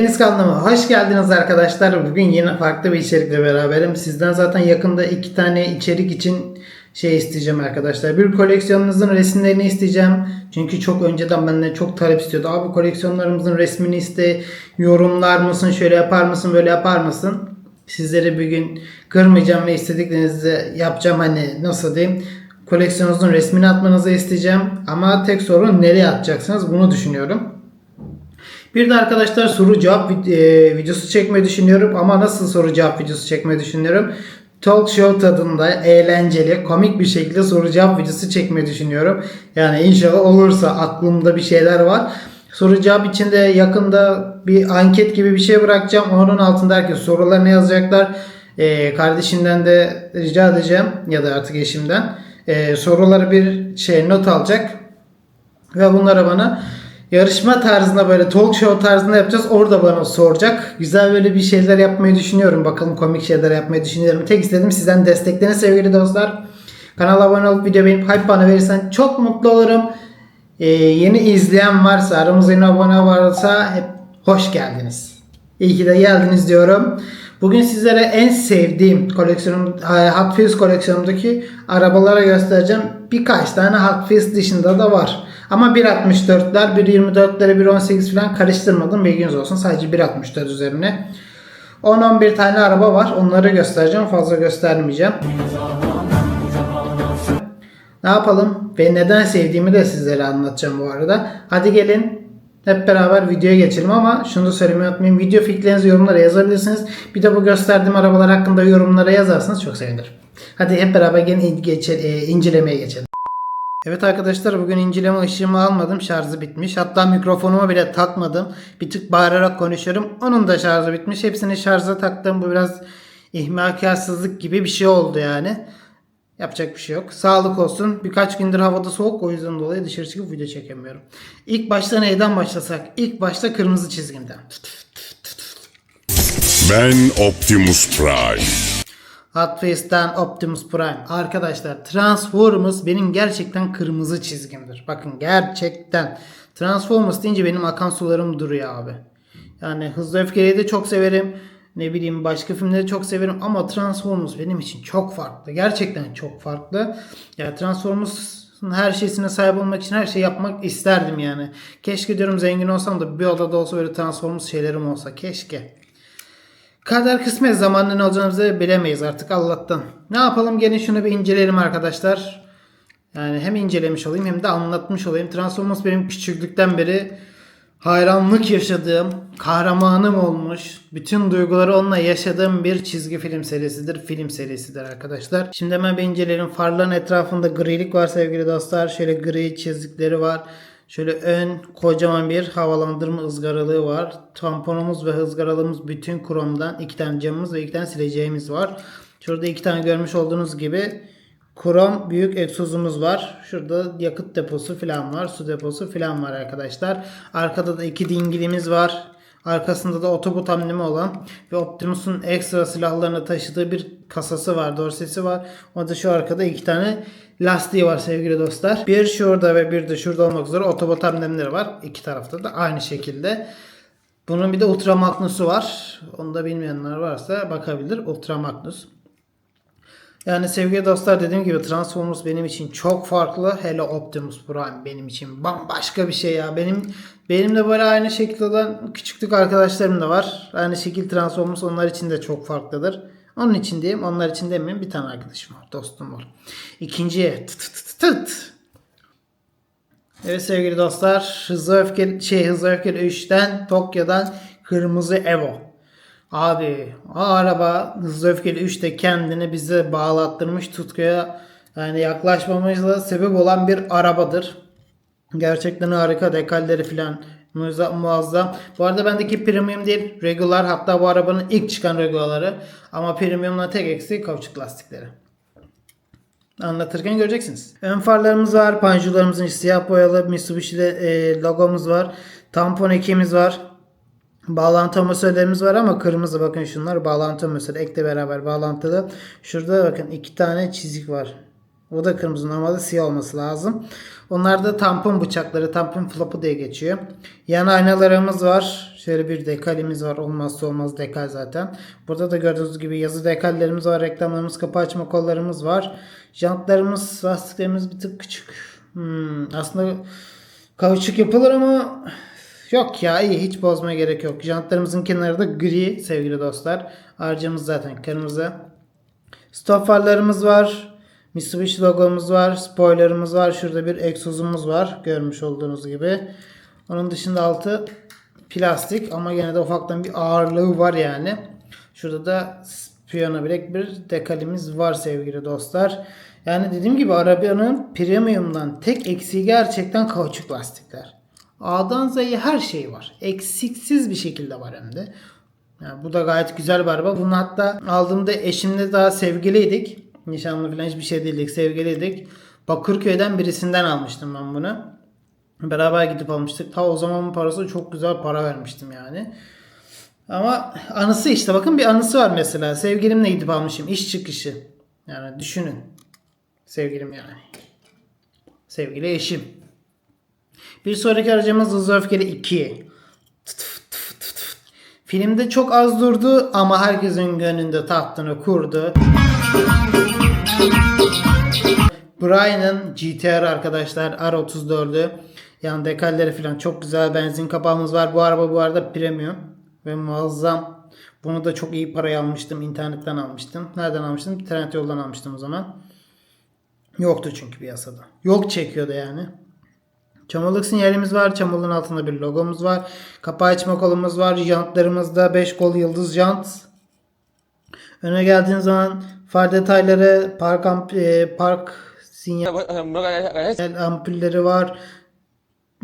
Hepiniz kanalıma hoş geldiniz arkadaşlar. Bugün yine farklı bir içerikle beraberim. Sizden zaten yakında iki tane içerik için şey isteyeceğim arkadaşlar. Bir koleksiyonunuzun resimlerini isteyeceğim. Çünkü çok önceden benden çok talep istiyordu. Abi koleksiyonlarımızın resmini iste, yorumlar mısın, şöyle yapar mısın, böyle yapar mısın? Sizleri bir gün kırmayacağım ve istediklerinizi yapacağım hani nasıl diyeyim. Koleksiyonunuzun resmini atmanızı isteyeceğim. Ama tek sorun nereye atacaksınız bunu düşünüyorum. Bir de arkadaşlar soru cevap e, videosu çekmeyi düşünüyorum ama nasıl soru cevap videosu çekmeyi düşünüyorum? Talk show tadında eğlenceli, komik bir şekilde soru cevap videosu çekmeyi düşünüyorum. Yani inşallah olursa aklımda bir şeyler var. Soru cevap içinde yakında bir anket gibi bir şey bırakacağım. Onun altında herkes sorularını yazacaklar. E, kardeşimden de rica edeceğim ya da artık eşimden e, soruları bir şey not alacak ve bunları bana yarışma tarzında böyle talk show tarzında yapacağız. Orada bana soracak. Güzel böyle bir şeyler yapmayı düşünüyorum. Bakalım komik şeyler yapmayı düşünüyorum. Tek istedim sizden desteklerini sevgili dostlar. Kanala abone olup video beğenip hype bana verirsen çok mutlu olurum. Ee, yeni izleyen varsa, aramızda yeni abone varsa hep hoş geldiniz. İyi ki de geldiniz diyorum. Bugün sizlere en sevdiğim koleksiyonum, Hot Wheels koleksiyonumdaki arabalara göstereceğim. Birkaç tane Hot Wheels dışında da var. Ama 1.64'ler, 1.24'leri, 1.18 falan karıştırmadım. Bilginiz olsun. Sadece 1.64 üzerine. 10-11 tane araba var. Onları göstereceğim. Fazla göstermeyeceğim. Ne yapalım ve neden sevdiğimi de sizlere anlatacağım bu arada. Hadi gelin hep beraber videoya geçelim ama şunu da söylemeyi unutmayın. Video fikirlerinizi yorumlara yazabilirsiniz. Bir de bu gösterdiğim arabalar hakkında yorumlara yazarsanız çok sevinirim. Hadi hep beraber gelin e, incelemeye geçelim. Evet arkadaşlar bugün inceleme ışığımı almadım. Şarjı bitmiş. Hatta mikrofonumu bile takmadım. Bir tık bağırarak konuşuyorum. Onun da şarjı bitmiş. Hepsini şarja taktım. Bu biraz ihmalkarsızlık gibi bir şey oldu yani. Yapacak bir şey yok. Sağlık olsun. Birkaç gündür havada soğuk o yüzden dolayı dışarı çıkıp video çekemiyorum. İlk başta neyden başlasak? İlk başta kırmızı çizgimden. Ben Optimus Prime. Wheels'ten Optimus Prime. Arkadaşlar Transformers benim gerçekten kırmızı çizgimdir. Bakın gerçekten. Transformers deyince benim akan sularım duruyor abi. Yani Hızlı Öfkeli'yi de çok severim. Ne bileyim başka filmleri çok severim ama Transformers benim için çok farklı. Gerçekten çok farklı. Ya Transformers'ın her şeysine sahip olmak için her şey yapmak isterdim yani. Keşke diyorum zengin olsam da bir odada olsa böyle Transformers şeylerim olsa. Keşke. Kader kısmet zamanla ne olacağımızı bilemeyiz artık Allah'tan. Ne yapalım gelin şunu bir inceleyelim arkadaşlar. Yani hem incelemiş olayım hem de anlatmış olayım. Transformers benim küçüklükten beri hayranlık yaşadığım, kahramanım olmuş, bütün duyguları onunla yaşadığım bir çizgi film serisidir, film serisidir arkadaşlar. Şimdi hemen bir inceleyelim. Farların etrafında grilik var sevgili dostlar. Şöyle gri çizikleri var. Şöyle ön kocaman bir havalandırma ızgaralığı var. Tamponumuz ve ızgaralığımız bütün kromdan. iki tane camımız ve iki tane sileceğimiz var. Şurada iki tane görmüş olduğunuz gibi krom büyük egzozumuz var. Şurada yakıt deposu falan var. Su deposu falan var arkadaşlar. Arkada da iki dingilimiz var. Arkasında da otobot amblemi olan ve Optimus'un ekstra silahlarını taşıdığı bir kasası var, dorsesi var. O da şu arkada iki tane lastiği var sevgili dostlar. Bir şurada ve bir de şurada olmak üzere otobot amblemleri var. İki tarafta da aynı şekilde. Bunun bir de Ultra Magnus'u var. Onu da bilmeyenler varsa bakabilir. Ultra Magnus. Yani sevgili dostlar dediğim gibi Transformers benim için çok farklı. Hele Optimus Prime benim için bambaşka bir şey ya. Benim benim de böyle aynı şekilde olan küçüklük arkadaşlarım da var. Aynı şekilde Transformers onlar için de çok farklıdır. Onun için diyeyim, onlar için demeyeyim. Bir tane arkadaşım var, dostum var. İkinciye tıt tıt tıt. Evet sevgili dostlar, Hızlı Öfkeli, şey Hızlı Öfkeli 3'ten Tokyo'dan Kırmızı Evo. Abi o araba Hızlı Öfkeli 3'te kendini bize bağlattırmış tutkuya yani yaklaşmamızla sebep olan bir arabadır. Gerçekten harika dekalleri filan muazzam. Bu arada bendeki premium değil regular hatta bu arabanın ilk çıkan regularları ama premiumla tek eksiği kauçuk lastikleri. Anlatırken göreceksiniz. Ön farlarımız var. Panjurlarımızın siyah boyalı Mitsubishi'de e, logomuz var. Tampon ekimiz var. Bağlantı amortisörlerimiz var ama kırmızı bakın şunlar bağlantı amortisörü ekle beraber bağlantılı. Şurada bakın iki tane çizik var. O da kırmızı. Normalde siyah olması lazım. Onlar da tampon bıçakları. Tampon flapı diye geçiyor. Yan aynalarımız var. Şöyle bir dekalimiz var. Olmazsa olmaz dekal zaten. Burada da gördüğünüz gibi yazı dekallerimiz var. Reklamlarımız, kapı açma kollarımız var. Jantlarımız, lastiklerimiz bir tık küçük. Hmm, aslında kauçuk yapılır ama yok ya iyi hiç bozmaya gerek yok. Jantlarımızın kenarı da gri sevgili dostlar. Harcımız zaten kırmızı. Stop farlarımız var. Mitsubishi logomuz var. Spoilerımız var. Şurada bir egzozumuz var. Görmüş olduğunuz gibi. Onun dışında altı plastik ama yine de ufaktan bir ağırlığı var yani. Şurada da piyano bilek bir dekalimiz var sevgili dostlar. Yani dediğim gibi arabanın premiumdan tek eksiği gerçekten kauçuk lastikler. A'dan Z'ye her şey var. Eksiksiz bir şekilde var hem de. Yani bu da gayet güzel bir araba. Bunu hatta aldığımda eşimle daha sevgiliydik. Nişanlı falan hiçbir şey değildik. Sevgiliydik. Bakırköy'den birisinden almıştım ben bunu. Beraber gidip almıştık. Ta o zamanın parası çok güzel para vermiştim yani. Ama anısı işte bakın bir anısı var mesela. Sevgilimle gidip almışım. iş çıkışı. Yani düşünün. Sevgilim yani. Sevgili eşim. Bir sonraki aracımız Hızlı Öfkeli 2. Filmde çok az durdu ama herkesin gönlünde tahtını kurdu. Brian'ın GTR arkadaşlar R34'ü. Yan dekalleri falan çok güzel. Benzin kapağımız var. Bu araba bu arada premium ve muazzam. Bunu da çok iyi paraya almıştım. İnternetten almıştım. Nereden almıştım? Trendyol'dan almıştım o zaman. Yoktu çünkü piyasada. Yok çekiyordu yani. Çamurluk sinyalimiz var. Çamurluğun altında bir logomuz var. Kapağı açma kolumuz var. Jantlarımızda 5 kol yıldız jant. Öne geldiğin zaman far detayları, park, amp, e, park sinyal ampulleri var.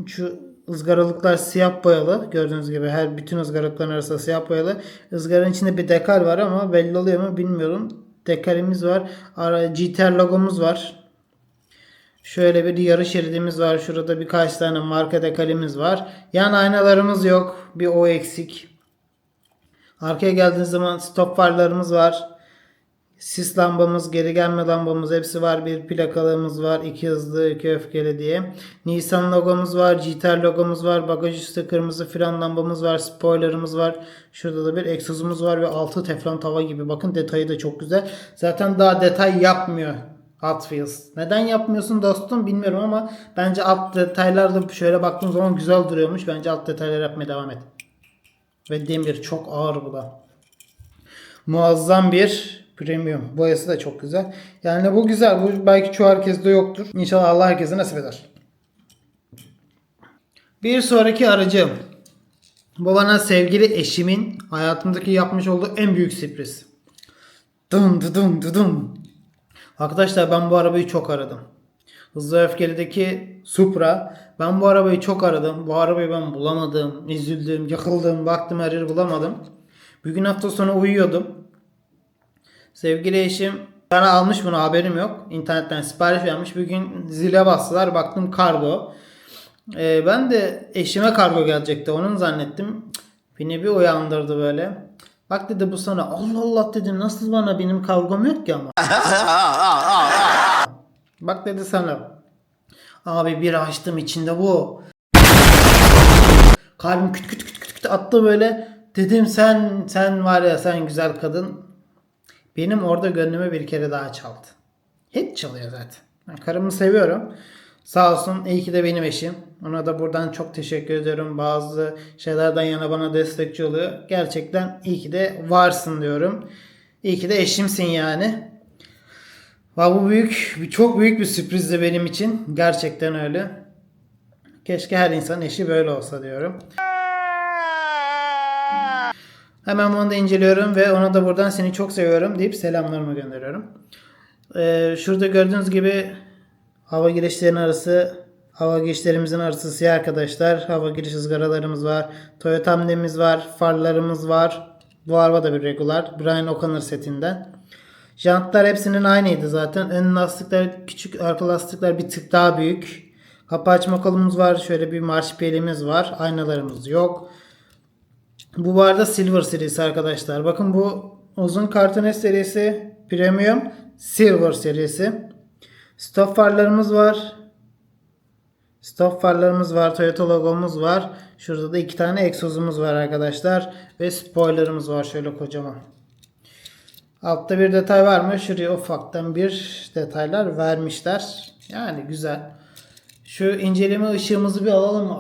Şu ızgaralıklar siyah boyalı. Gördüğünüz gibi her bütün ızgaralıkların arasında siyah boyalı. Izgaranın içinde bir dekal var ama belli oluyor mu bilmiyorum. Dekalimiz var. Ara- GTR logomuz var. Şöyle bir yarı şeridimiz var. Şurada birkaç tane marka dekalimiz var. Yan aynalarımız yok. Bir o eksik. Arkaya geldiğiniz zaman stop farlarımız var. Sis lambamız, geri gelme lambamız hepsi var. Bir plakalığımız var. iki hızlı, iki öfkeli diye. Nissan logomuz var. GTR logomuz var. Bagaj üstü kırmızı fren lambamız var. Spoilerımız var. Şurada da bir egzozumuz var ve altı teflon tava gibi. Bakın detayı da çok güzel. Zaten daha detay yapmıyor Hot Wheels. Neden yapmıyorsun dostum bilmiyorum ama bence alt detaylarda şöyle baktığım zaman güzel duruyormuş. Bence alt detaylar yapmaya devam et. Ve demir çok ağır bu da. Muazzam bir premium. Boyası da çok güzel. Yani bu güzel. Bu belki çoğu herkeste yoktur. İnşallah Allah herkese nasip eder. Bir sonraki aracım. Bu bana sevgili eşimin hayatımdaki yapmış olduğu en büyük sürpriz. Dın dı dın dı dın. Arkadaşlar ben bu arabayı çok aradım. Hızlı Öfkeli'deki Supra. Ben bu arabayı çok aradım. Bu arabayı ben bulamadım. Üzüldüm, yakıldım, baktım her yeri bulamadım. Bir gün hafta sonu uyuyordum. Sevgili eşim bana almış bunu haberim yok. İnternetten sipariş vermiş. Bir gün zile bastılar. Baktım kargo. Ee, ben de eşime kargo gelecekti. Onun zannettim. Beni bir uyandırdı böyle. Bak dedi bu sana. Allah Allah dedim. Nasıl bana benim kargom yok ki ama. Bak dedi sana. Abi bir açtım içinde bu. Kalbim küt küt küt küt küt attı böyle. Dedim sen sen var ya sen güzel kadın. Benim orada gönlümü bir kere daha çaldı. Hep çalıyor zaten. Karımı seviyorum. Sağ olsun iyi ki de benim eşim. Ona da buradan çok teşekkür ediyorum. Bazı şeylerden yana bana destekçi oluyor. Gerçekten iyi ki de varsın diyorum. İyi ki de eşimsin yani. Va bu büyük, çok büyük bir sürprizdi benim için. Gerçekten öyle. Keşke her insan eşi böyle olsa diyorum. Hemen bunu da inceliyorum ve ona da buradan seni çok seviyorum deyip selamlarımı gönderiyorum. Ee, şurada gördüğünüz gibi hava girişlerinin arası hava girişlerimizin arası siyah arkadaşlar. Hava giriş ızgaralarımız var. Toyota amblemiz var. Farlarımız var. Bu araba da bir regular. Brian O'Connor setinden. Jantlar hepsinin aynıydı zaten. Ön lastikler küçük, arka lastikler bir tık daha büyük. Kapı açma kolumuz var. Şöyle bir marş belimiz var. Aynalarımız yok. Bu bu arada Silver serisi arkadaşlar. Bakın bu uzun kartonet serisi Premium Silver serisi. Stop farlarımız var. Stop farlarımız var. Toyota logomuz var. Şurada da iki tane egzozumuz var arkadaşlar. Ve spoilerımız var şöyle kocaman. Altta bir detay var mı? Şuraya ufaktan bir detaylar vermişler. Yani güzel. Şu inceleme ışığımızı bir alalım.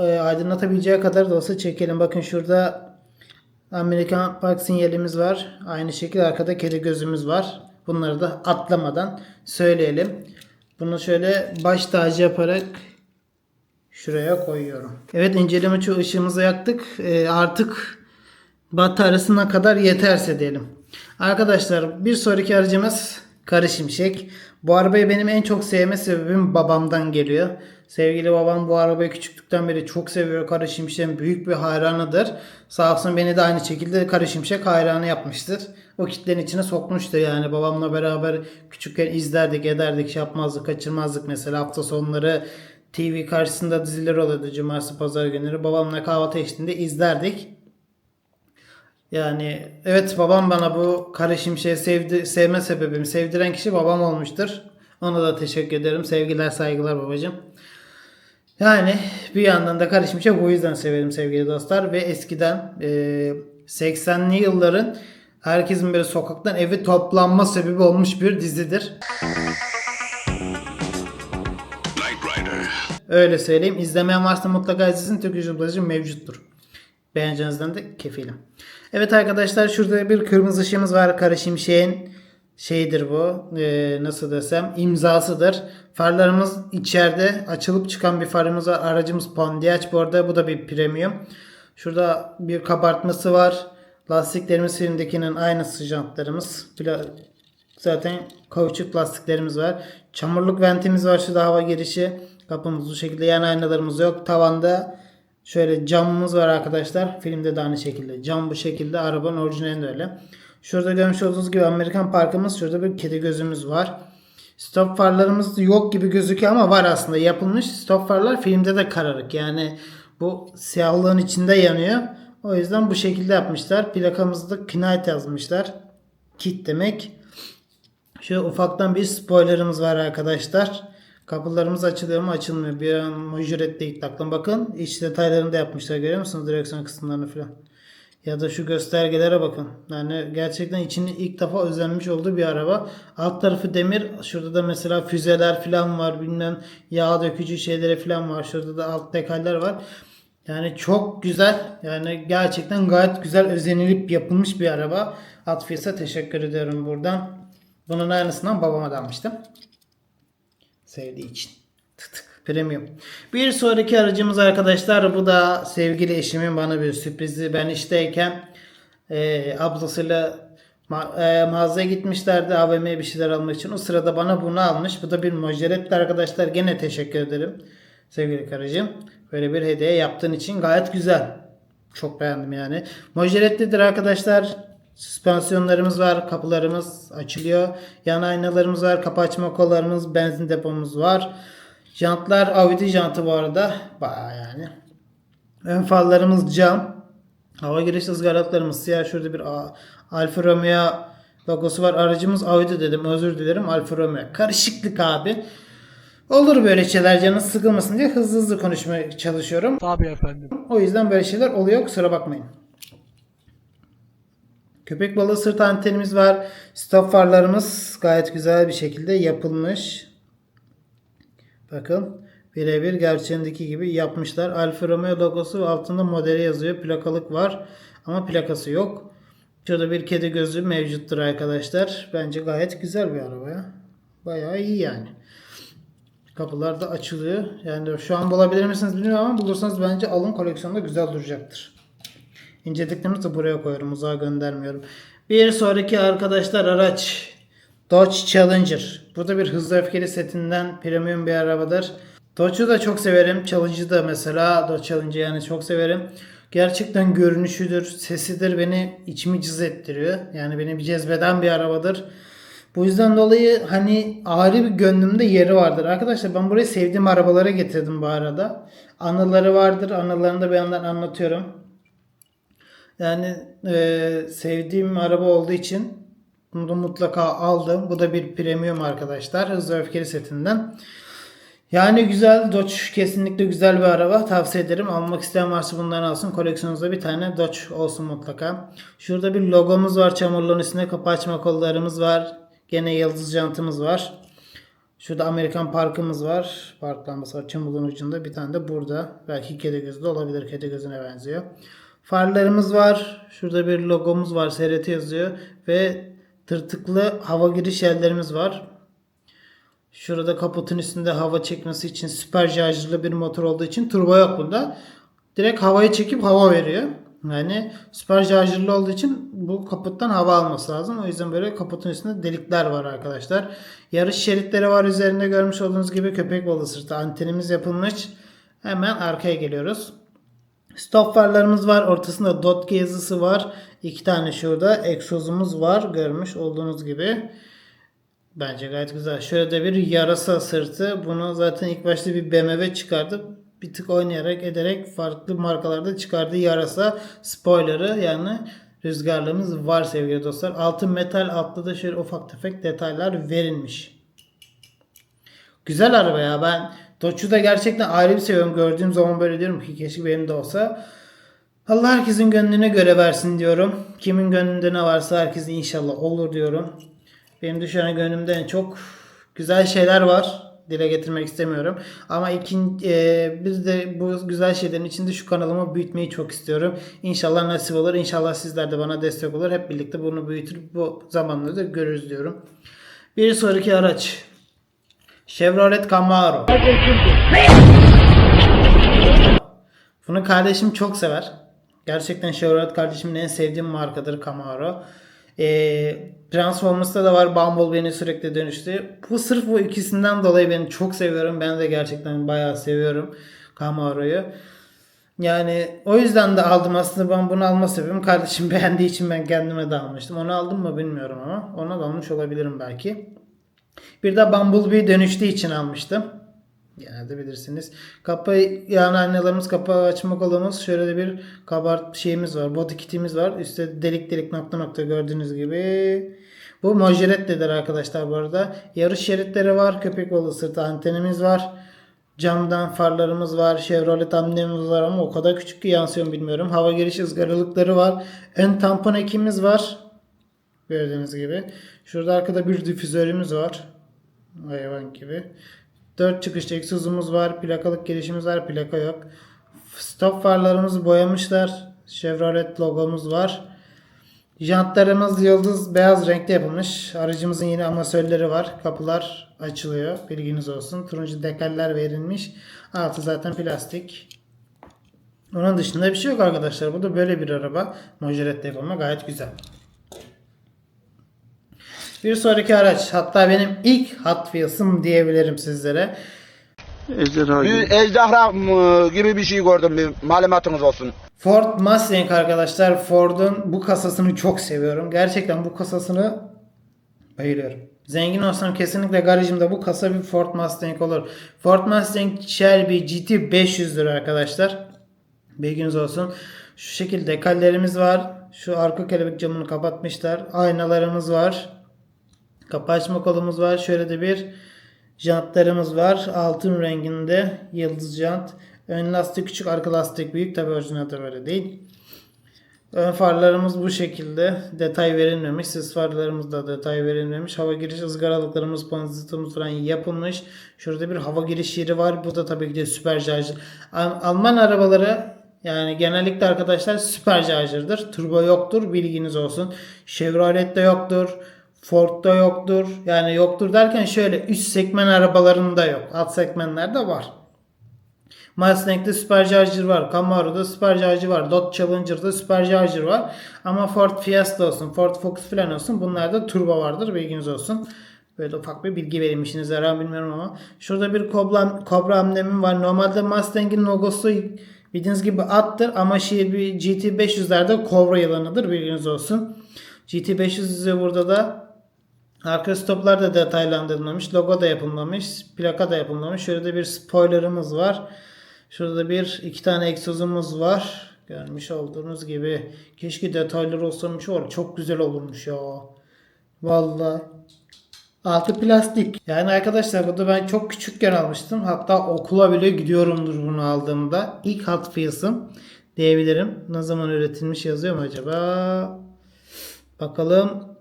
E, Aydınlatabileceği kadar da olsa çekelim. Bakın şurada Amerikan Park sinyalimiz var. Aynı şekilde arkada kedi gözümüz var. Bunları da atlamadan söyleyelim. Bunu şöyle baş tacı yaparak şuraya koyuyorum. Evet inceleme çoğu ışığımızı yaktık. Ee, artık bataryasına kadar yeterse diyelim. Arkadaşlar bir sonraki aracımız Karı Şimşek. Bu arabayı benim en çok sevme sebebim babamdan geliyor. Sevgili babam bu arabayı küçüklükten beri çok seviyor. Karı Şimşek'in büyük bir hayranıdır. Sağ olsun beni de aynı şekilde Karı Şimşek hayranı yapmıştır. O kitlenin içine sokmuştu yani. Babamla beraber küçükken izlerdik, ederdik, şey yapmazdık, kaçırmazdık. Mesela hafta sonları TV karşısında diziler oluyordu cumartesi pazar günleri. Babamla kahvaltı eşliğinde izlerdik. Yani evet babam bana bu Kara Şimşek'i sevdi, sevme sebebim, sevdiren kişi babam olmuştur. Ona da teşekkür ederim. Sevgiler saygılar babacığım. Yani bir yandan da Kara Şimşek bu yüzden severim sevgili dostlar. Ve eskiden e, 80'li yılların herkesin böyle sokaktan evi toplanma sebebi olmuş bir dizidir. Öyle söyleyeyim. İzlemeyen varsa mutlaka izlesin. Türkçe dublajı mevcuttur. Beğeneceğinizden de kefilim. Evet arkadaşlar şurada bir kırmızı ışığımız var. Kara Şimşek'in şeyidir bu. Ee, nasıl desem imzasıdır. Farlarımız içeride açılıp çıkan bir farımız var. Aracımız Pontiac bu arada. Bu da bir premium. Şurada bir kabartması var. Lastiklerimiz filmdekinin aynısı jantlarımız. Zaten kauçuk lastiklerimiz var. Çamurluk ventimiz var. Şurada hava girişi. Kapımız bu şekilde. Yan aynalarımız yok. Tavanda şöyle camımız var arkadaşlar. Filmde de aynı şekilde. Cam bu şekilde. Arabanın orijinalinde öyle. Şurada görmüş olduğunuz gibi Amerikan parkımız. Şurada bir kedi gözümüz var. Stop farlarımız yok gibi gözüküyor ama var aslında. Yapılmış stop farlar filmde de kararık. Yani bu siyahlığın içinde yanıyor. O yüzden bu şekilde yapmışlar. Plakamızda Knight yazmışlar. Kit demek. Şöyle ufaktan bir spoilerımız var arkadaşlar. Kapılarımız açılıyor mu açılmıyor. Bir an mojürette ilk. Bakın iç detaylarını da yapmışlar. Görüyor musunuz? Direksiyon kısımlarını falan. Ya da şu göstergelere bakın. Yani gerçekten içini ilk defa özenmiş olduğu bir araba. Alt tarafı demir. Şurada da mesela füzeler falan var. Bilmem yağ dökücü şeyleri falan var. Şurada da alt dekaller var. Yani çok güzel. Yani gerçekten gayet güzel özenilip yapılmış bir araba. Atfiyat'a teşekkür ediyorum buradan. Bunun aynısından babama da almıştım. Sevdiği için. Tık tık. Premium. Bir sonraki aracımız arkadaşlar. Bu da sevgili eşimin bana bir sürprizi. Ben işteyken e, ablasıyla ma- e, mağazaya gitmişlerdi AVM'ye bir şeyler almak için. O sırada bana bunu almış. Bu da bir mojiretti arkadaşlar. Gene teşekkür ederim. Sevgili karıcığım. Böyle bir hediye yaptığın için gayet güzel. Çok beğendim yani. Mojiretlidir arkadaşlar. Süspansiyonlarımız var. Kapılarımız açılıyor. Yan aynalarımız var. Kapı açma kollarımız. Benzin depomuz var. Jantlar Audi jantı bu arada. Baya yani. Ön farlarımız cam. Hava giriş ızgaratlarımız siyah. Şurada bir Alfa Romeo logosu var. Aracımız Audi dedim. Özür dilerim. Alfa Romeo. Karışıklık abi. Olur böyle şeyler canınız sıkılmasın diye hızlı hızlı konuşmaya çalışıyorum. Tabii efendim. O yüzden böyle şeyler oluyor. Kusura bakmayın. Köpek balığı sırt antenimiz var. Stop farlarımız gayet güzel bir şekilde yapılmış. Bakın birebir gerçeğindeki gibi yapmışlar. Alfa Romeo logosu ve altında modeli yazıyor. Plakalık var ama plakası yok. Şurada bir kedi gözü mevcuttur arkadaşlar. Bence gayet güzel bir araba ya. Bayağı iyi yani. Kapılar da açılıyor. Yani şu an bulabilir misiniz bilmiyorum ama bulursanız bence alın koleksiyonda güzel duracaktır. İncelediklerimi de buraya koyuyorum. Uzağa göndermiyorum. Bir sonraki arkadaşlar araç Dodge Challenger. Bu da bir hızlı öfkeli setinden premium bir arabadır. Dodge'u da çok severim. Challenger'ı da mesela Dodge Challenger yani çok severim. Gerçekten görünüşüdür, sesidir beni içimi cız ettiriyor. Yani beni bir cezbeden bir arabadır. Bu yüzden dolayı hani ayrı bir gönlümde yeri vardır. Arkadaşlar ben buraya sevdiğim arabalara getirdim bu arada. Anıları vardır. Anılarını da bir yandan anlatıyorum. Yani e, sevdiğim araba olduğu için Bunu mutlaka aldım. Bu da bir premium arkadaşlar. Hızlı öfkeli setinden. Yani güzel Dodge kesinlikle güzel bir araba. Tavsiye ederim. Almak isteyen varsa bundan alsın. Koleksiyonunuzda bir tane Dodge olsun mutlaka. Şurada bir logomuz var. Çamurluğun üstünde kapı açma kollarımız var. Gene yıldız jantımız var. Şurada Amerikan parkımız var. Park lambası var. Çamurluğun ucunda. Bir tane de burada. Belki kedi gözü de olabilir. Kedi gözüne benziyor. Farlarımız var. Şurada bir logomuz var. SRT yazıyor. Ve tırtıklı hava giriş yerlerimiz var. Şurada kaputun üstünde hava çekmesi için süper şarjlı bir motor olduğu için turbo yok bunda. Direkt havayı çekip hava veriyor. Yani süper şarjlı olduğu için bu kaputtan hava alması lazım. O yüzden böyle kaputun üstünde delikler var arkadaşlar. Yarış şeritleri var üzerinde görmüş olduğunuz gibi köpek balığı sırtı antenimiz yapılmış. Hemen arkaya geliyoruz. Stop farlarımız var. Ortasında dot yazısı var. İki tane şurada egzozumuz var. Görmüş olduğunuz gibi. Bence gayet güzel. Şöyle de bir yarasa sırtı. Bunu zaten ilk başta bir BMW çıkardı. Bir tık oynayarak ederek farklı markalarda çıkardığı yarasa spoilerı yani rüzgarlığımız var sevgili dostlar. Altın metal altta da şöyle ufak tefek detaylar verilmiş. Güzel araba ya. Ben Dodge'u da gerçekten ayrı bir seviyorum. Gördüğüm zaman böyle diyorum ki keşke benim de olsa. Allah herkesin gönlüne göre versin diyorum. Kimin gönlünde ne varsa herkesin inşallah olur diyorum. Benim de şu an gönlümde çok güzel şeyler var. Dile getirmek istemiyorum. Ama ikinci, e, biz de bu güzel şeylerin içinde şu kanalımı büyütmeyi çok istiyorum. İnşallah nasip olur. İnşallah sizler de bana destek olur. Hep birlikte bunu büyütür. Bu zamanları da görürüz diyorum. Bir sonraki araç. Chevrolet Camaro. Bunu kardeşim çok sever. Gerçekten Chevrolet kardeşimin en sevdiğim markadır Camaro. Ee, Transformers'ta da var. Bumblebee'ni sürekli dönüştü. Bu sırf bu ikisinden dolayı ben çok seviyorum. Ben de gerçekten bayağı seviyorum Camaro'yu. Yani o yüzden de aldım aslında ben bunu alma sebebim kardeşim beğendiği için ben kendime de almıştım. Onu aldım mı bilmiyorum ama ona da almış olabilirim belki. Bir de Bumblebee dönüştüğü için almıştım. Genelde bilirsiniz. Kapı yani annelerimiz kapağı açma kolumuz. Şöyle de bir kabart şeyimiz var. Body kitimiz var. Üstte delik delik nokta nokta gördüğünüz gibi. Bu mojirettedir arkadaşlar bu arada. Yarış şeritleri var. Köpek balığı sırtı antenimiz var. Camdan farlarımız var. Chevrolet amblemimiz var ama o kadar küçük ki yansıyor bilmiyorum. Hava giriş ızgaralıkları var. Ön tampon ekimiz var. Gördüğünüz gibi. Şurada arkada bir difüzörümüz var. Hayvan gibi. 4 çıkış egzozumuz var. Plakalık girişimiz var. Plaka yok. Stop farlarımızı boyamışlar. Chevrolet logomuz var. Jantlarımız yıldız beyaz renkte yapılmış. Aracımızın yine amasörleri var. Kapılar açılıyor. Bilginiz olsun. Turuncu dekaller verilmiş. Altı zaten plastik. Onun dışında bir şey yok arkadaşlar. Bu da böyle bir araba. Mojiretle yapılma gayet güzel. Bir sonraki araç hatta benim ilk Hot Wheels'ım diyebilirim sizlere. Ejderha Bir gibi. ejderha mı gibi bir şey gördüm bir malumatınız olsun. Ford Mustang arkadaşlar. Ford'un bu kasasını çok seviyorum. Gerçekten bu kasasını bayılıyorum. Zengin olsam kesinlikle garajımda bu kasa bir Ford Mustang olur. Ford Mustang Shelby GT 500'dür arkadaşlar. Bilginiz olsun. Şu şekilde dekallerimiz var. Şu arka kelebek camını kapatmışlar. Aynalarımız var. Kapı açma kolumuz var. Şöyle de bir jantlarımız var. Altın renginde yıldız jant. Ön lastik küçük, arka lastik büyük. Tabi orijinalde böyle değil. Ön farlarımız bu şekilde. Detay verilmemiş. Sis farlarımızda detay verilmemiş. Hava giriş ızgaralıklarımız, panzitimiz falan yapılmış. Şurada bir hava giriş yeri var. Bu da tabii ki de süper şarj. Al- Alman arabaları yani genellikle arkadaşlar süper şarjırdır. Turbo yoktur. Bilginiz olsun. Chevrolet'te yoktur. Ford'da yoktur. Yani yoktur derken şöyle üst segment arabalarında yok. Alt segmentlerde var. Mustang'de Supercharger var. Camaro'da Supercharger var. Dodge Challenger'da Supercharger var. Ama Ford Fiesta olsun, Ford Focus falan olsun. Bunlarda turbo vardır. Bilginiz olsun. Böyle ufak bir bilgi vereyim işinize yarar bilmiyorum ama. Şurada bir Cobra, Cobra amblemim var. Normalde Mustang'in logosu bildiğiniz gibi attır ama şey bir GT500'lerde Cobra yılanıdır. Bilginiz olsun. GT500 burada da Arka stoplar da detaylandırılmamış. Logo da yapılmamış. Plaka da yapılmamış. De bir spoilerımız var. Şurada bir iki tane egzozumuz var. Görmüş olduğunuz gibi. Keşke detaylar olsamış var. Çok güzel olurmuş ya. Vallahi. Altı plastik. Yani arkadaşlar bu da ben çok küçükken almıştım. Hatta okula bile gidiyorumdur bunu aldığımda. İlk Hot Wheels'ım diyebilirim. Ne zaman üretilmiş yazıyor mu acaba? Bakalım.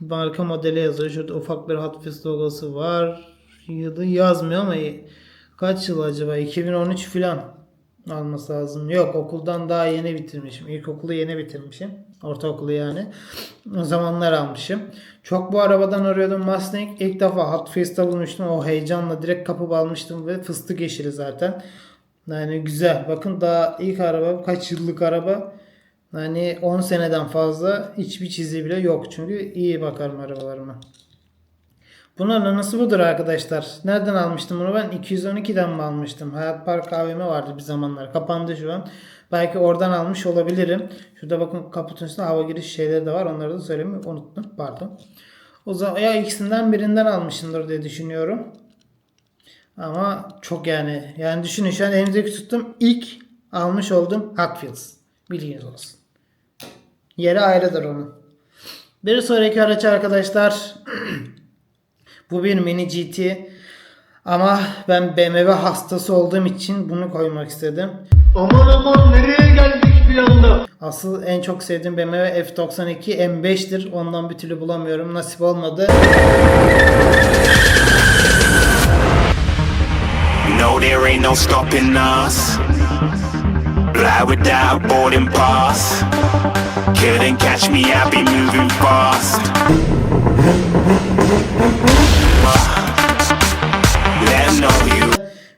Marka modeli yazıyor. Şurada ufak bir Hot logosu var. Yılı yazmıyor ama kaç yıl acaba? 2013 falan alması lazım. Yok okuldan daha yeni bitirmişim. İlkokulu yeni bitirmişim. Ortaokulu yani. O zamanlar almışım. Çok bu arabadan arıyordum Mustang. İlk defa Hot Wheels'ta bulmuştum. O heyecanla direkt kapıp almıştım ve fıstık yeşili zaten. Yani güzel. Bakın daha ilk araba kaç yıllık araba. Yani 10 seneden fazla hiçbir çiziği bile yok. Çünkü iyi bakarım arabalarıma. Bunun anası budur arkadaşlar. Nereden almıştım bunu ben? 212'den mi almıştım? Hayat Park AVM vardı bir zamanlar. Kapandı şu an. Belki oradan almış olabilirim. Şurada bakın kaputun üstünde hava giriş şeyleri de var. Onları da söylemeyi unuttum. Pardon. O zaman ya ikisinden birinden almışımdır diye düşünüyorum. Ama çok yani. Yani düşünün şu an elimdeki tuttum. ilk almış olduğum Hot Wheels. Bilginiz olsun. Yeri ayrıdır onun. Bir sonraki araç arkadaşlar Bu bir mini GT. Ama ben BMW hastası olduğum için bunu koymak istedim. Aman aman nereye geldik bir anda? Asıl en çok sevdiğim BMW F92 M5'tir. Ondan bir türlü bulamıyorum. Nasip olmadı. No, there ain't no stopping us. Fly without boarding pass. Couldn't catch me, I'll be moving fast.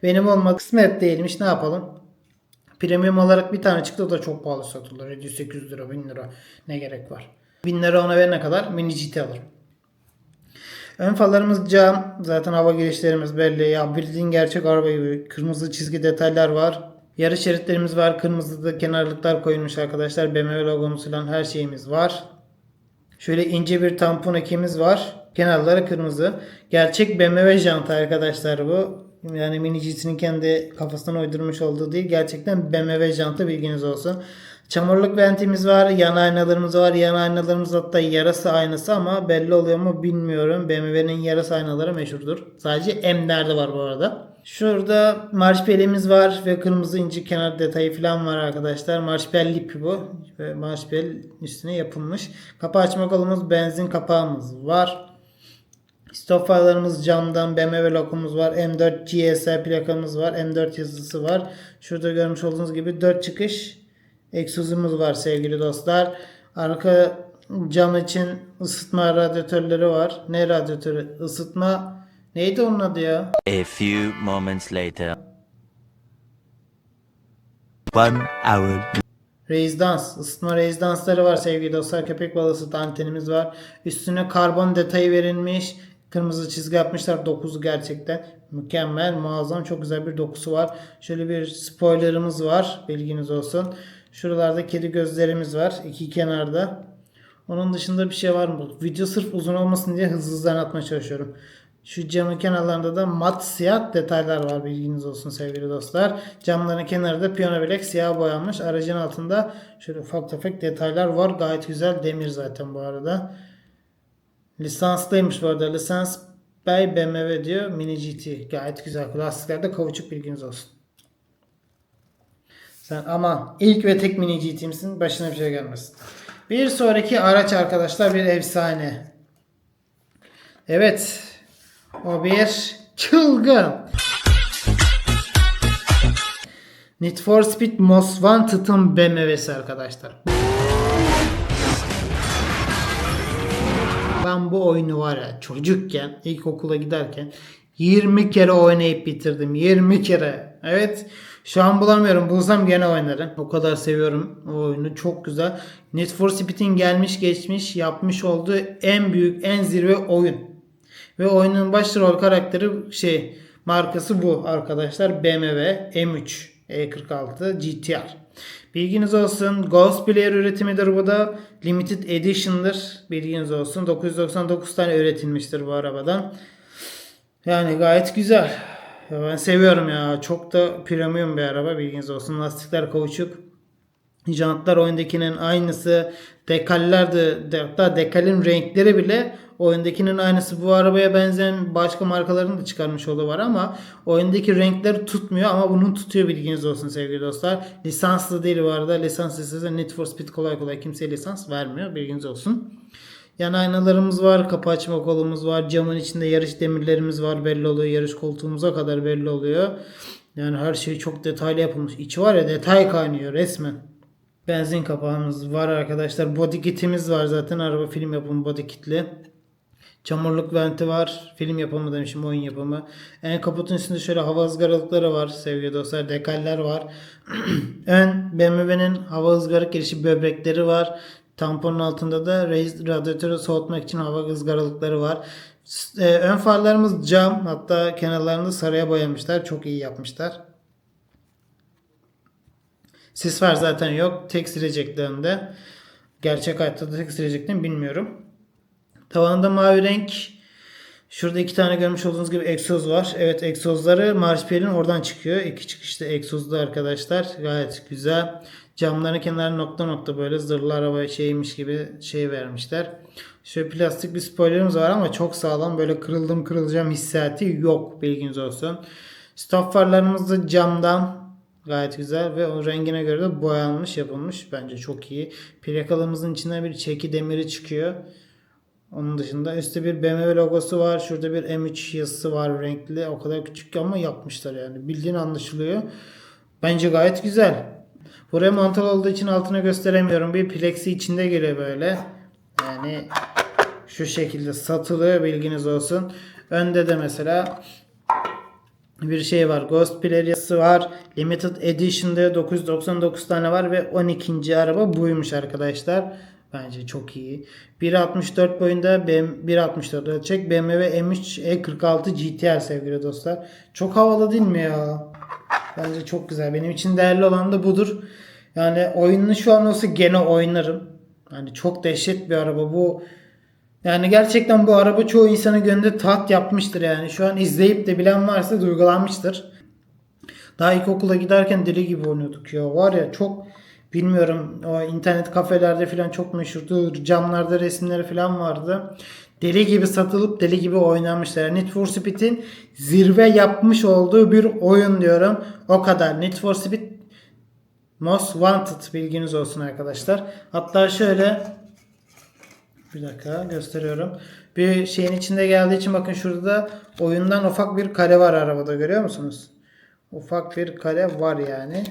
Benim olmak kısmet değilmiş. Ne yapalım? Premium olarak bir tane çıktı. O da çok pahalı satılır. 700-800 lira, 1000 lira. Ne gerek var? 1000 lira ona verene kadar mini GT alırım. Ön farlarımız cam. Zaten hava girişlerimiz belli. Ya bildiğin gerçek araba gibi. Kırmızı çizgi detaylar var. Yarı şeritlerimiz var. Kırmızı da kenarlıklar koyulmuş arkadaşlar. BMW logomuz falan her şeyimiz var. Şöyle ince bir tampon ekimiz var. Kenarları kırmızı. Gerçek BMW jantı arkadaşlar bu. Yani Mini GT'nin kendi kafasından uydurmuş olduğu değil. Gerçekten BMW jantı bilginiz olsun. Çamurluk ventimiz var. Yan aynalarımız var. Yan aynalarımız hatta yarası aynası ama belli oluyor mu bilmiyorum. BMW'nin yarası aynaları meşhurdur. Sadece M'lerde var bu arada. Şurada marşpelimiz var ve kırmızı inci kenar detayı falan var arkadaşlar. Marşpel lip bu. Ve marşpel üstüne yapılmış. Kapağı açma kolumuz benzin kapağımız var. Stop farlarımız camdan BMW lokumuz var. M4 GSR plakamız var. M4 yazısı var. Şurada görmüş olduğunuz gibi 4 çıkış egzozumuz var sevgili dostlar. Arka cam için ısıtma radyatörleri var. Ne radyatörü? Isıtma neydi onun adı ya? A few moments later. One hour Rezidans. ısıtma rezidansları var sevgili dostlar. Köpek balısı antenimiz var. Üstüne karbon detayı verilmiş. Kırmızı çizgi yapmışlar. Dokusu gerçekten mükemmel. Muazzam. Çok güzel bir dokusu var. Şöyle bir spoilerımız var. Bilginiz olsun. Şuralarda kedi gözlerimiz var. iki kenarda. Onun dışında bir şey var mı? Video sırf uzun olmasın diye hızlı hızlı anlatmaya çalışıyorum. Şu camın kenarlarında da mat siyah detaylar var bilginiz olsun sevgili dostlar. Camların kenarında piyano bilek siyah boyanmış. Aracın altında şöyle ufak tefek detaylar var. Gayet güzel demir zaten bu arada. Lisanslıymış bu arada. Lisans Bey BMW diyor. Mini GT. Gayet güzel. Lastiklerde kauçuk bilginiz olsun. Sen ama ilk ve tek mini GT'msin. Başına bir şey gelmesin. Bir sonraki araç arkadaşlar bir efsane. Evet. O bir çılgın. Need for Speed Most Wanted'ın BMW'si arkadaşlar. Ben bu oyunu var ya çocukken ilkokula giderken 20 kere oynayıp bitirdim. 20 kere. Evet. Şu an bulamıyorum. Bulsam gene oynarım. O kadar seviyorum o oyunu. Çok güzel. Need for Speed'in gelmiş geçmiş yapmış olduğu en büyük en zirve oyun. Ve oyunun başrol karakteri şey markası bu arkadaşlar. BMW M3 E46 GTR. Bilginiz olsun. Ghost Player üretimidir bu da. Limited Edition'dır. Bilginiz olsun. 999 tane üretilmiştir bu arabadan. Yani gayet güzel. Ben seviyorum ya. Çok da premium bir araba bilginiz olsun. Lastikler kauçuk. Jantlar oyundakinin aynısı. Dekaller de, de hatta dekalin renkleri bile oyundakinin aynısı. Bu arabaya benzeyen başka markaların da çıkarmış olduğu var ama oyundaki renkler tutmuyor ama bunun tutuyor bilginiz olsun sevgili dostlar. Lisanslı değil bu arada. Lisans istese Need for Speed kolay kolay kimseye lisans vermiyor. Bilginiz olsun. Yan aynalarımız var, kapı açma kolumuz var, camın içinde yarış demirlerimiz var belli oluyor. Yarış koltuğumuza kadar belli oluyor. Yani her şey çok detaylı yapılmış. İçi var ya detay kaynıyor resmen. Benzin kapağımız var arkadaşlar. Body kitimiz var zaten. Araba film yapımı body kitli. Çamurluk venti var. Film yapımı demişim oyun yapımı. En kaputun üstünde şöyle hava ızgaralıkları var sevgili dostlar. Dekaller var. Ön BMW'nin hava ızgarık girişi böbrekleri var. Tamponun altında da radyatörü soğutmak için hava ızgaralıkları var. E, ön farlarımız cam. Hatta kenarlarını sarıya boyamışlar. Çok iyi yapmışlar. Sis far zaten yok. Tek silecekli önde. Gerçek hayatta da tek silecekli mi bilmiyorum. Tavanında mavi renk. Şurada iki tane görmüş olduğunuz gibi egzoz var. Evet egzozları Marshall'in oradan çıkıyor. İki çıkışta egzozlu arkadaşlar. Gayet güzel. Camların kenarı nokta nokta böyle zırhlı araba şeymiş gibi şey vermişler. Şöyle plastik bir spoilerimiz var ama çok sağlam. Böyle kırıldım kırılacağım hissiyatı yok. Bilginiz olsun. Stop farlarımız da camdan. Gayet güzel ve o rengine göre de boyanmış yapılmış. Bence çok iyi. Plakalımızın içinden bir çeki demiri çıkıyor. Onun dışında üstte bir BMW logosu var. Şurada bir M3 yazısı var renkli. O kadar küçük ama yapmışlar yani. Bildiğin anlaşılıyor. Bence gayet güzel. Buraya montal olduğu için altına gösteremiyorum. Bir plexi içinde geliyor böyle. Yani şu şekilde satılıyor bilginiz olsun. Önde de mesela bir şey var. Ghost Player yazısı var. Limited Edition'da 999 tane var ve 12. araba buymuş arkadaşlar. Bence çok iyi. 1.64 boyunda BM 1.64 ölçek BMW M3 E46 GTR sevgili dostlar. Çok havalı değil mi ya? Bence çok güzel. Benim için değerli olan da budur. Yani oyununu şu an olsa gene oynarım. Yani çok dehşet bir araba bu. Yani gerçekten bu araba çoğu insanın gönlünde tat yapmıştır yani. Şu an izleyip de bilen varsa duygulanmıştır. Daha ilkokula giderken deli gibi oynuyorduk ya. Var ya çok bilmiyorum o internet kafelerde falan çok meşhurdu. Camlarda resimleri falan vardı. Deli gibi satılıp deli gibi oynanmışlar. Need for Speed'in zirve yapmış olduğu bir oyun diyorum. O kadar. Need for Speed Most Wanted bilginiz olsun arkadaşlar. Hatta şöyle bir dakika gösteriyorum. Bir şeyin içinde geldiği için bakın şurada oyundan ufak bir kare var arabada görüyor musunuz? Ufak bir kare var yani.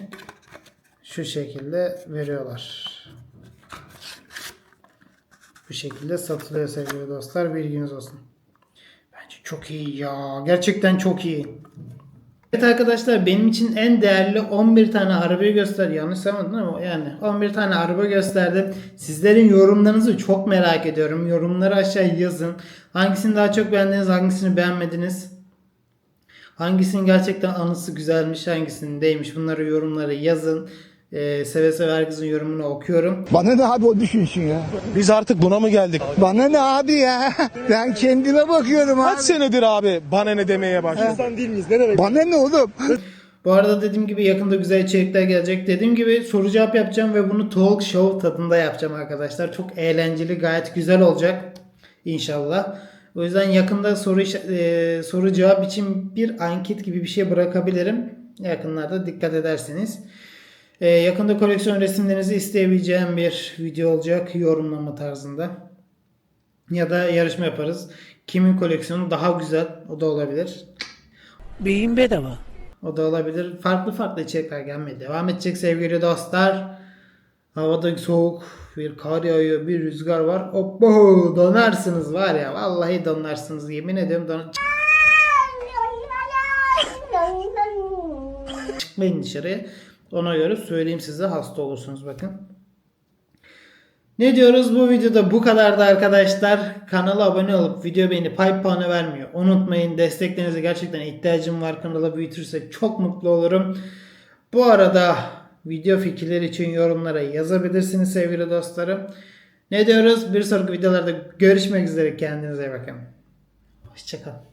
Şu şekilde veriyorlar. Bu şekilde satılıyor sevgili dostlar. Bilginiz olsun. Bence çok iyi ya. Gerçekten çok iyi. Evet arkadaşlar benim için en değerli 11 tane arabayı göster. Yanlış saymadım ama yani 11 tane araba gösterdim. Sizlerin yorumlarınızı çok merak ediyorum. Yorumları aşağı yazın. Hangisini daha çok beğendiniz, hangisini beğenmediniz? Hangisinin gerçekten anısı güzelmiş, hangisinin değilmiş bunları yorumlara yazın. Ee, seve seve herkesin yorumunu okuyorum. Bana ne abi o düşünsün ya. Biz artık buna mı geldik? Bana ne abi ya. Ben kendime bakıyorum abi. Kaç senedir abi bana ne demeye başladın? İnsan değil miyiz? Ne demek? Bana ne oğlum? Bu arada dediğim gibi yakında güzel içerikler gelecek. Dediğim gibi soru cevap yapacağım ve bunu talk show tadında yapacağım arkadaşlar. Çok eğlenceli, gayet güzel olacak inşallah. O yüzden yakında soru e, soru cevap için bir anket gibi bir şey bırakabilirim. Yakınlarda dikkat ederseniz. E, yakında koleksiyon resimlerinizi isteyebileceğim bir video olacak yorumlama tarzında. Ya da yarışma yaparız. Kimin koleksiyonu daha güzel o da olabilir. Beyin bedava. O da olabilir. Farklı farklı içerikler gelmeye devam edecek sevgili dostlar. Havada soğuk, bir kar yağıyor, bir rüzgar var. Hoppo donarsınız var ya. Vallahi donarsınız. Yemin ediyorum don çıkmayın dışarıya. Ona göre söyleyeyim size hasta olursunuz bakın. Ne diyoruz bu videoda bu kadardı arkadaşlar. Kanala abone olup video beğenip hype puanı vermiyor. Unutmayın desteklerinize gerçekten ihtiyacım var. Kanala büyütürsek çok mutlu olurum. Bu arada video fikirleri için yorumlara yazabilirsiniz sevgili dostlarım. Ne diyoruz? Bir sonraki videolarda görüşmek üzere. Kendinize iyi bakın. Hoşçakalın.